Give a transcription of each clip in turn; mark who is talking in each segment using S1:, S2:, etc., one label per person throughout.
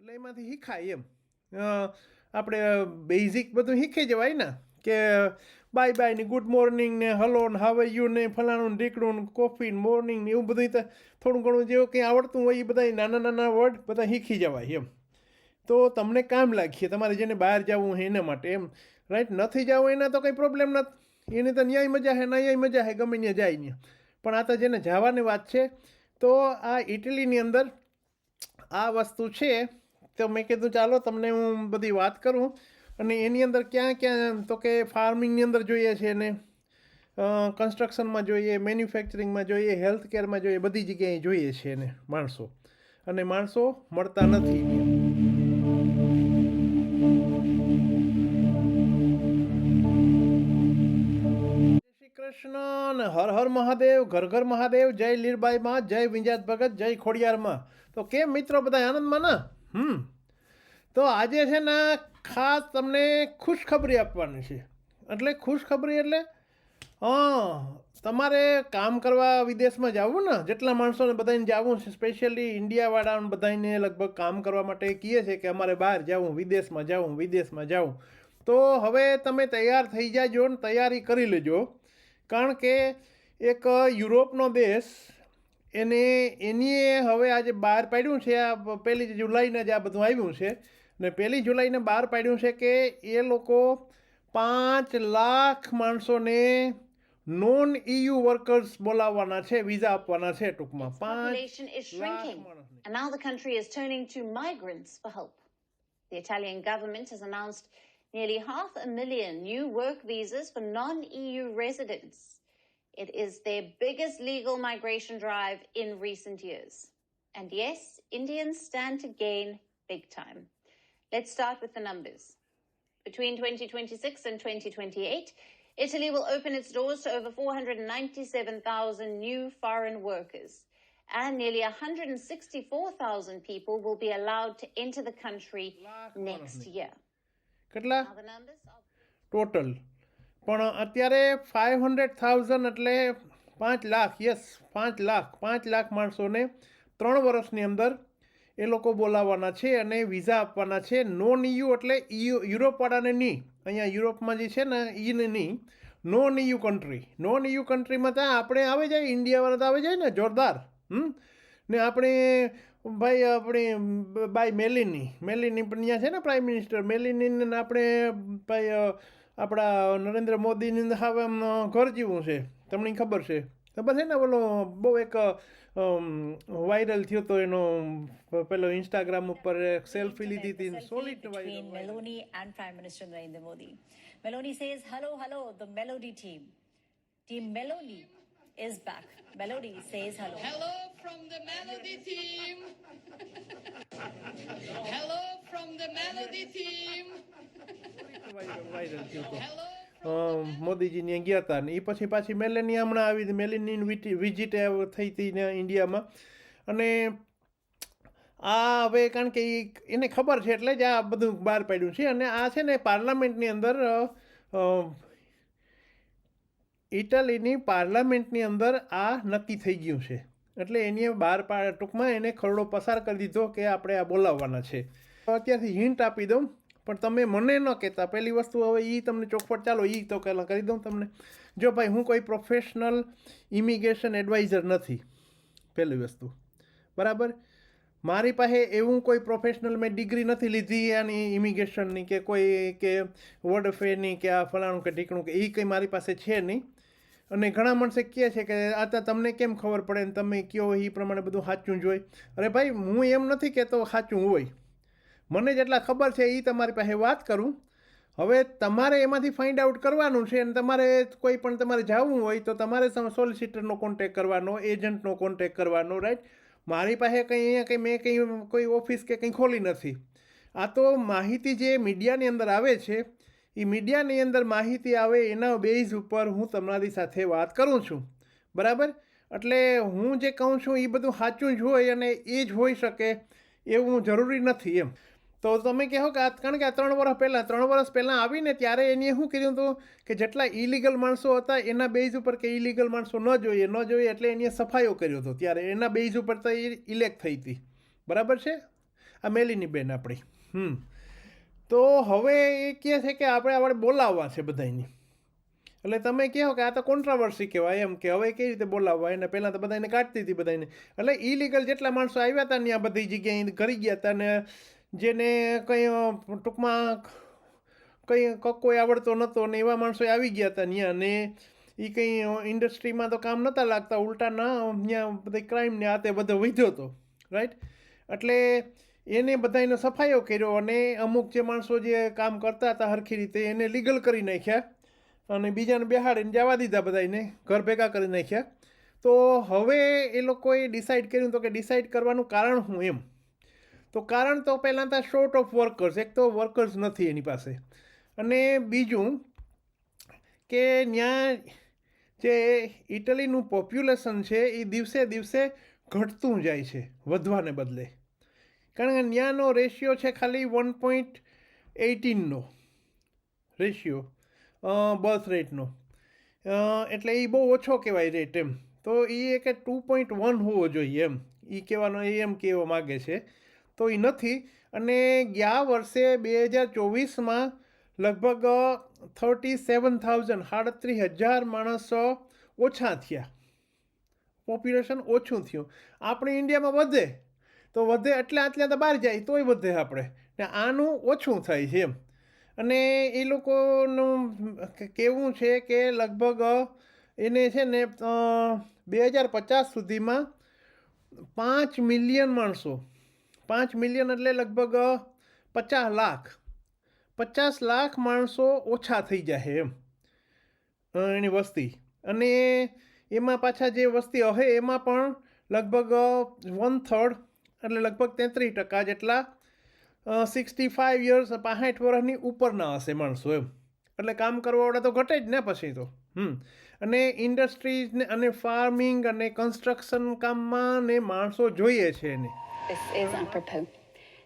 S1: એટલે એમાંથી શીખાય એમ. આપણે બેઝિક બધું શીખી જવાય ને, કે બાય બાય ને ગુડ મોર્નિંગ ને હલો ને હાવે યુ ને ફલાણું ને કોફી ને મોર્નિંગ ને એવું બધું તો થોડું ઘણું જેવું કંઈ આવડતું હોય એ બધા નાના નાના વર્ડ બધા શીખી જવાય એમ. તો તમને કામ લાગીએ તમારે જેને બહાર જવું હોય એના માટે એમ. રાઈટ નથી જવું એના તો કંઈ પ્રોબ્લેમ નથી. એને તો ન્યાય મજા હે, ન્યાય મજા હે, ગમે ત્યાં જાય ને પણ આ તો જેને જવાની વાત છે, તો આ ઇટલીની અંદર આ વસ્તુ છે તો મેં કીધું, ચાલો, તમને હું બધી વાત કરું. અને એની અંદર ક્યાં ક્યાં, તો કે ફાર્મિંગની અંદર જોઈએ છે ને કન્સ્ટ્રક્શનમાં જોઈએ, મેન્યુફેક્ચરિંગમાં જોઈએ હેલ્થ કેરમાં જોઈએ, બધી જગ્યાએ જોઈએ છે એને માણસો. અને માણસો મળતા નથી. શ્રી કૃષ્ણ હર હર મહાદેવ, ઘર ઘર મહાદેવ, જય લીરબાઈમાં, જય વિંજાત ભગત, જય ખોડિયારમાં. તો કેમ મિત્રો બધા આનંદમાં ના? હમ. તો આજે છે ને ખાસ તમને ખુશખબરી આપવાની છે. એટલે ખુશખબરી એટલે, હં, તમારે કામ કરવા વિદેશમાં જવું ને, જેટલા માણસોને બધાને જવું છે સ્પેશિયલી ઇન્ડિયાવાળાને બધાને લગભગ કામ કરવા માટે કહીએ છે કે અમારે બહાર જવું, વિદેશમાં જવું વિદેશમાં જવું. તો હવે તમે તૈયાર થઈ જાજો ને તૈયારી કરી લેજો. કારણ કે એક યુરોપનો દેશ એને એની હવે આજે બહાર પાડ્યું છે આ પહેલી જુલાઈને જ આ બધું આવ્યું છે ને પહેલી જુલાઈને બહાર પાડ્યું છે કે એ લોકો પાંચ લાખ માણસોને નોન EU વર્કર્સ બોલાવવાના છે વિઝા આપવાના છે ટૂંકમાં પાંચ
S2: population is
S1: લાખ
S2: shrinking,
S1: માણસને.
S2: and now the country is turning to migrants for help. The Italian government has announced nearly half a million new work visas for non EU residents. It is their biggest legal migration drive in recent years. And yes, Indians stand to gain big time. Let's start with the numbers. Between 2026 and 2028, Italy will open its doors to over 497,000 new foreign workers, and nearly 164,000 people will be allowed to enter the country next year. Now
S1: Total પણ અત્યારે five hundred thousand એટલે પાંચ lakh yes પાંચ લાખ પાંચ લાખ માણસોને ત્રણ વર્ષની અંદર એ લોકો બોલાવવાના છે અને વિઝા આપવાના છે. નોન ઇયુ એટલે ઇયુ યુરોપવાળાને નહીં અહીંયા યુરોપમાં જે છે ને, ઈને નહીં non EU country non EU કન્ટ્રીમાં ત્યાં આપણે આવે જાય, ઇન્ડિયાવાળા તો આવે જાય ને, જોરદાર. હમ? ને આપણે, ભાઈ, આપણે બાય મેલિની. મેલિની પણ ત્યાં છે ને પ્રાઇમ મિનિસ્ટર મેલિનીને આપણે, ભાઈ આપણા નરેન્દ્ર મોદીની અંદર હવે આમ ઘર જેવું છે તમને ખબર છે ખબર છે ને ઓલો બહુ એક વાયરલ થયો તો એનો પેલો ઇન્સ્ટાગ્રામ ઉપર સેલ્ફી લીધી હતી
S3: solid
S1: viral
S3: Meloni and Prime Minister Narendra Modi. Meloni says, "Hello, hello, the Melody team. Team Melody is back. Melody says hello."
S4: Hello from the Melody team. Hello from the Melody team.
S1: મોદીજીને ગયા હતા ને એ પછી પાછી મેલેની હમણાં આવી મેલેની visit થઈ હતી ને ઇન્ડિયામાં અને આ હવે કારણ કે એને ખબર છે એટલે જ આ બધું બહાર પાડ્યું છે અને આ છે ને પાર્લામેન્ટની અંદર ઇટાલીની પાર્લામેન્ટની અંદર આ નક્કી થઈ ગયું છે. એટલે એની બહાર પા, ટૂંકમાં એને ખરડો પસાર કરી દીધો કે આપણે આ બોલાવવાના છે. અત્યારથી હિન્ટ આપી દઉં, પણ તમે મને ન કહેતા. પહેલી વસ્તુ હવે એ તમને ચોખવટ ચાલો એ તો પહેલાં કરી દઉં તમને. જો ભાઈ, હું કોઈ પ્રોફેશનલ ઇમિગ્રેશન એડવાઇઝર નથી. પહેલી વસ્તુ. બરાબર? મારી પાસે એવું કોઈ પ્રોફેશનલ મેં ડિગ્રી નથી લીધી, આની ઇમિગ્રેશનની કે કોઈ, કે વર્ડ ફેરની કે આ ફલાણું કે ઢીકણું કે એ કંઈ મારી પાસે છે નહીં. અને ઘણા માણસે કહે છે કે આ તો તમને કેમ ખબર પડે ને તમે કયો એ પ્રમાણે બધું સાચું જ અરે ભાઈ, હું એમ નથી કહેતો સાચું હોય. મને જેટલા ખબર છે એ તમારી પાસે વાત કરું. હવે તમારે એમાંથી ફાઇન્ડ આઉટ કરવાનું છે અને તમારે કોઈ પણ તમારે જવું હોય તો તમારે સોલિસિટરનો કોન્ટેક કરવાનો એજન્ટનો કોન્ટેક કરવાનો રાઈટ મારી પાસે કંઈ અહીંયા કંઈ મેં કંઈ કોઈ ઓફિસ કે કંઈ ખોલી નથી. આ તો માહિતી જે મીડિયાની અંદર આવે છે એ મીડિયાની અંદર માહિતી આવે એના બેઝ ઉપર હું તમારી સાથે વાત કરું છું. બરાબર? એટલે હું જે કહું છું એ બધું સાચું જ હોય અને એ જ હોઈ શકે એવું જરૂરી નથી એમ. તો તમે કહો કે આ કારણ કે આ ત્રણ વર્ષ પહેલાં, ત્રણ વર્ષ પહેલાં આવીને ત્યારે એને શું કીધું હતું કે જેટલા ઇલીગલ માણસો હતા એના બેઝ ઉપર કે ઇલીગલ માણસો ન જોઈએ ન જોઈએ એટલે એની સફાઈઓ કર્યો હતો ત્યારે એના બેઝ ઉપર તો એ ઇલેક્ટ થઈ હતી. બરાબર છે? આ મેલીની બેન આપણી. હમ. તો હવે એ કહે છે કે આપણે આપણે બોલાવવા છે બધાને એટલે તમે કહો કે આ તો કોન્ટ્રાવર્સી કહેવાય એમ કે હવે કેવી રીતે બોલાવવા? એને પહેલાં તો બધાને કાઢતી હતી બધાને એટલે ઇલીગલ જેટલા માણસો આવ્યા હતા ને આ બધી જગ્યાએ કરી ગયા હતા ને જેને કંઈ ટૂંકમાં કંઈ કોઈ આવડતો નહોતો ને એવા માણસો આવી ગયા હતા ત્યાં ને એ કંઈ ઇન્ડસ્ટ્રીમાં તો કામ નહોતા લાગતા ઉલટા ના ત્યાં બધા ક્રાઇમ ને આ તે બધો વધ્યો હતો. રાઈટ એટલે એને બધાને સફાયો કર્યો અને અમુક જે માણસો જે કામ કરતા હતા હરખી રીતે એને લીગલ કરી નાખ્યા અને બીજાને બેહાડીને જવા દીધા બધાને ઘર ભેગા કરી નાખ્યા. તો હવે એ લોકોએ ડિસાઇડ કર્યું તો કે ડિસાઇડ કરવાનું કારણ શું એમ? તો કારણ તો પહેલાં તો શોર્ટ ઓફ વર્કર્સ એક તો વર્કર્સ નથી એની પાસે. અને બીજું કે ત્યાં જે ઇટલીનું પોપ્યુલેશન છે એ દિવસે દિવસે ઘટતું જાય છે, વધવાને બદલે. કારણ કે ત્યાંનો રેશિયો છે ખાલી વન પોઈન્ટ એઇટીનનો રેશિયો બર્થ રેટનો એટલે એ બહુ ઓછો કહેવાય રેટ એમ. તો એ કે ટુ પોઈન્ટ વન હોવો જોઈએ એમ. એ કહેવાનો એ એમ કહેવા માગે છે. તો એ નથી. અને ગયા વર્ષે બે હજાર ચોવીસમાં લગભગ થર્ટી સેવન થાઉઝન્ડ સાડત્રીસ હજાર માણસો ઓછા થયા. પોપ્યુલેશન ઓછું થયું. આપણે ઇન્ડિયામાં વધે. તો વધે એટલે આટલા તો બહાર જાય, તોય વધે આપણે. ને આનું ઓછું થાય છે એમ. અને એ લોકોનું કહેવું છે કે લગભગ એને છે ને બે હજાર પચાસ સુધીમાં પાંચ મિલિયન માણસો, પાંચ મિલિયન એટલે લગભગ પચાસ લાખ પચાસ લાખ માણસો ઓછા થઈ જાય એમ એની વસ્તી. અને એમાં પાછા જે વસ્તી હશે એમાં પણ લગભગ વન થર્ડ એટલે લગભગ તેત્રીસ ટકા જેટલા સિક્સટી ફાઇવ યર્સ પાંસઠ વર્ષની ઉપરના હશે માણસો એમ એટલે કામ કરવાવાળા તો ઘટે જ ને પછી તો હમ અને ઇન્ડસ્ટ્રીઝને અને ફાર્મિંગ અને કન્સ્ટ્રક્શન કામમાં ને માણસો જોઈએ છે એને.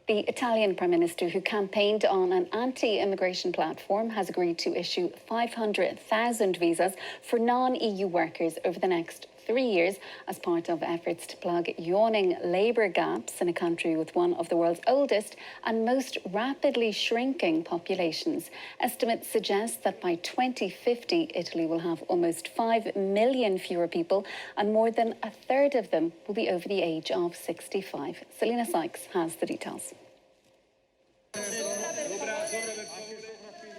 S5: The Italian Prime Minister, who campaigned on an anti immigration platform, has agreed to issue 500,000 visas for non EU workers over the next three years as part of efforts to plug yawning labour gaps in a country with one of the world's oldest and most rapidly shrinking populations. Estimates suggest that by 2050, Italy will have almost 5 million fewer people, and more than a third of them will be over the age of 65. Selena Sykes has the details.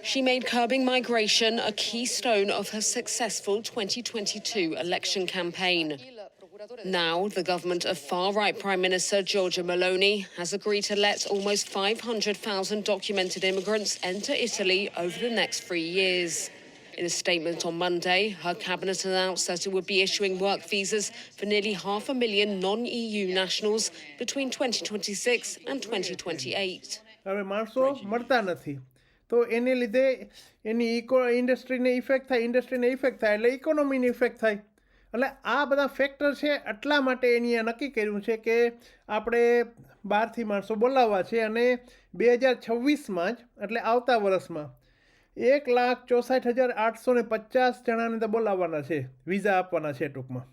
S6: She made curbing migration a keystone of her successful 2022 election campaign. Now, the government of far right Prime Minister Giorgia Meloni has agreed to let almost 500,000 documented immigrants enter Italy over the next three years. In a statement on Monday, her cabinet announced that it would be issuing work visas for nearly half a million non EU nationals between 2026 and 2028.
S1: હવે માણસો મળતા નથી તો એને લીધે એની eco ઇન્ડસ્ટ્રીને effect થાય ઇન્ડસ્ટ્રીને effect થાય, એટલે ઇકોનોમીને ઇફેક્ટ થાય. એટલે આ બધા ફેક્ટર છે એટલા માટે એની નક્કી કર્યું છે કે આપણે બહારથી માણસો બોલાવવા છે અને બે હજાર છવ્વીસમાં જ, એટલે આવતા વર્ષમાં, એક લાખ ચોસઠ હજાર આઠસો ને પચાસ જણાને તો બોલાવવાના છે વિઝા આપવાના છે ટૂંકમાં.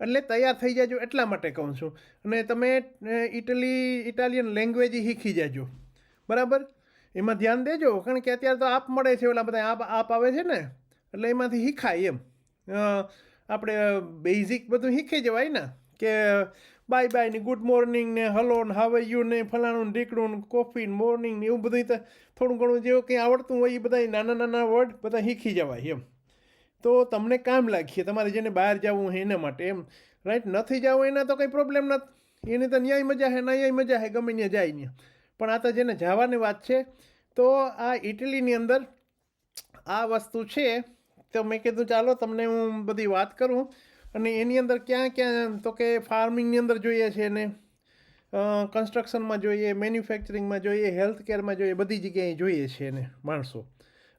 S1: એટલે તૈયાર થઈ જાજો એટલા માટે કહું છું. અને તમે ઇટલી ઇટાલિયન લેંગ્વેજ શીખી જાજો. બરાબર? એમાં ધ્યાન દેજો, કારણ કે અત્યારે તો આપ મળે છે ઓલા બધા, આપ આપ આવે છે ને, એટલે એમાંથી શીખાય એમ. આપણે બેઝિક બધું શીખી જવાય ને, કે બાય બાય ને ગુડ મોર્નિંગ ને હલો ને હાવ યુ ને ફલાણું ઢીકડું ને કોફી ને મોર્નિંગ ને એવું બધું તો થોડું ઘણું જેવું કંઈ આવડતું હોય એ બધા નાના નાના વર્ડ બધા શીખી જવાય એમ. તો તમને કામ લાગીએ તમારે જેને બહાર જવું હોય એના માટે એમ. રાઈટ નથી જવું એના તો કંઈ પ્રોબ્લેમ નથી. એની તો ન્યાય મજા હે, ન્યાય મજા હે, ગમે ત્યાં જાય ત્યાં પણ આ તો જેને જવાની વાત છે, તો આ ઇટલીની અંદર આ વસ્તુ છે. તો મેં કીધું, ચાલો, તમને હું બધી વાત કરું. અને એની અંદર ક્યાં ક્યાં, તો કે ફાર્મિંગની અંદર જોઈએ છે એને કન્સ્ટ્રક્શનમાં જોઈએ, મેન્યુફેક્ચરિંગમાં જોઈએ હેલ્થ કેરમાં જોઈએ, બધી જગ્યાએ જોઈએ છે એને માણસો.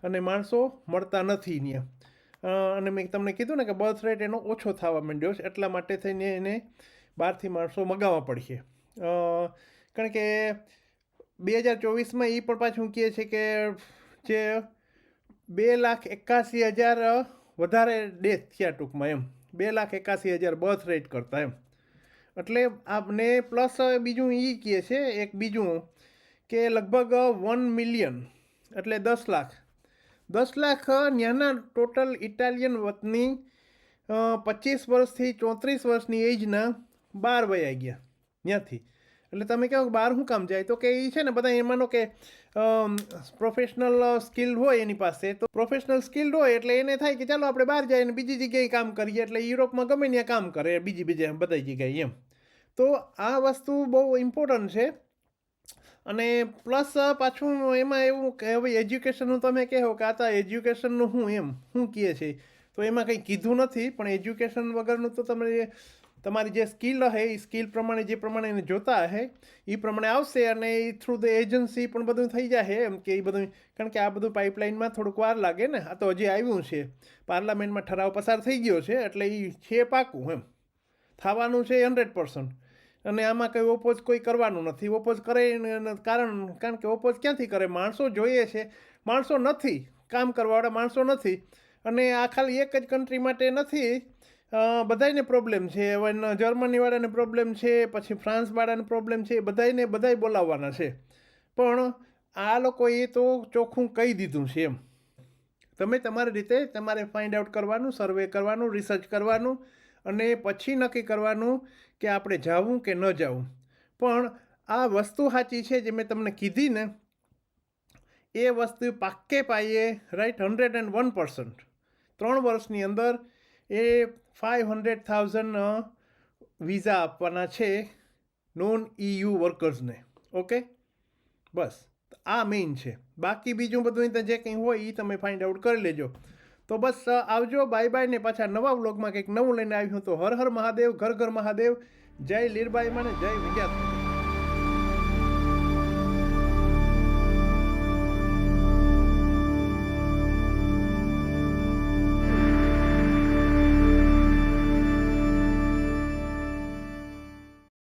S1: અને માણસો મળતા નથી ત્યાં. અને મેં તમને કીધું ને કે બર્થ રેટ એનો ઓછો થવા માંડ્યો છે, એટલા માટે થઈને એને બહારથી માણસો મગાવવા પડશે. કારણ કે બે હજાર ચોવીસમાં એ પણ પાછું કહે છે કે, જે બે લાખ એકાસી હજાર વધારે ડેથ થયા ટૂંકમાં એમ. બે લાખ એકાસી હજાર બર્થ રેટ કરતાં એમ. એટલે આપને પ્લસ બીજું એ કહે છે, એક બીજું, કે લગભગ વન મિલિયન એટલે દસ લાખ. દસ લાખ ત્યાંના ટોટલ ઇટાલિયન વતની પચીસ વર્ષથી ચોત્રીસ વર્ષની એજના બાર વયા ગયા ત્યાંથી. એટલે તમે કહો બહાર શું કામ જાય? તો કે એ છે ને બધા એમાંનો કે પ્રોફેશનલ સ્કિલ હોય એની પાસે, તો પ્રોફેશનલ સ્કિલ હોય એટલે એને થાય કે ચાલો આપણે બહાર જઈએ અને બીજી જગ્યાએ કામ કરીએ એટલે યુરોપમાં ગમે ત્યાં કામ કરે, બીજી બીજી બધી જગ્યાએ એમ. તો આ વસ્તુ બહુ ઇમ્પોર્ટન્ટ છે. અને પ્લસ પાછું એમાં એવું કે હવે એજ્યુકેશનનું તમે કહો કે આ એજ્યુકેશનનું શું એમ શું કહે છે. તો એમાં કંઈ કીધું નથી, પણ એજ્યુકેશન વગરનું તો તમે તમારી જે સ્કિલ હે એ સ્કિલ પ્રમાણે, જે પ્રમાણે એને જોતા હે એ પ્રમાણે આવશે અને એ થ્રુ ધ એજન્સી પણ બધું થઈ જાય એમ કે એ બધું, કારણ કે આ બધું પાઇપલાઇનમાં થોડુંક વાર લાગે ને, આ તો હજી આવ્યું છે. પાર્લામેન્ટમાં ઠરાવ પસાર થઈ ગયો છે, એટલે એ છે પાકું એમ. થવાનું છે હંડ્રેડ પર્સન્ટ. અને આમાં કંઈ ઓપોઝ કોઈ કરવાનું નથી. ઓપોઝ કરે કારણ કારણ કે ઓપોઝ ક્યાંથી કરે? માણસો જોઈએ છે. માણસો નથી. કામ કરવાવાળા માણસો નથી. અને આ ખાલી એક જ કન્ટ્રી માટે નથી. અ, બધાયને પ્રોબ્લેમ છે. જર્મનીવાળાને પ્રોબ્લેમ છે પછી ફ્રાન્સવાળાને પ્રોબ્લેમ છે બધાયને બધાય બોલાવવાના છે. પણ આ લોકોએ તો ચોખ્ખું કહી દીધું છે એમ. તમે તમારી રીતે તમારે ફાઇન્ડ આઉટ કરવાનું સર્વે કરવાનું રિસર્ચ કરવાનું અને પછી નક્કી કરવાનું કે આપણે જાવું કે ન જાવું. પણ આ વસ્તુ સાચી છે જે મેં તમને કીધી ને એ વસ્તુ પાક્કે પાઈએ right hundred and one percent ત્રણ વર્ષની અંદર એ ફાઇવ હંડ્રેડ થાઉઝન્ડ વિઝા આપવાના છે નોન ઇયુ વર્કર્સને ઓકે બસ. આ મેઇન છે. બાકી બીજું બધું જે કંઈ હોય એ તમે ફાઇન્ડ આઉટ કરી લેજો. તો બસ આવજો. બાય બાય ને પાછા નવા વ્લોગમાં કંઈક નવું લઈને આવ્યું તો હર હર મહાદેવ, ઘર ઘર મહાદેવ. જય લીરબાઈ માને, જય વિદ્યાર્થી.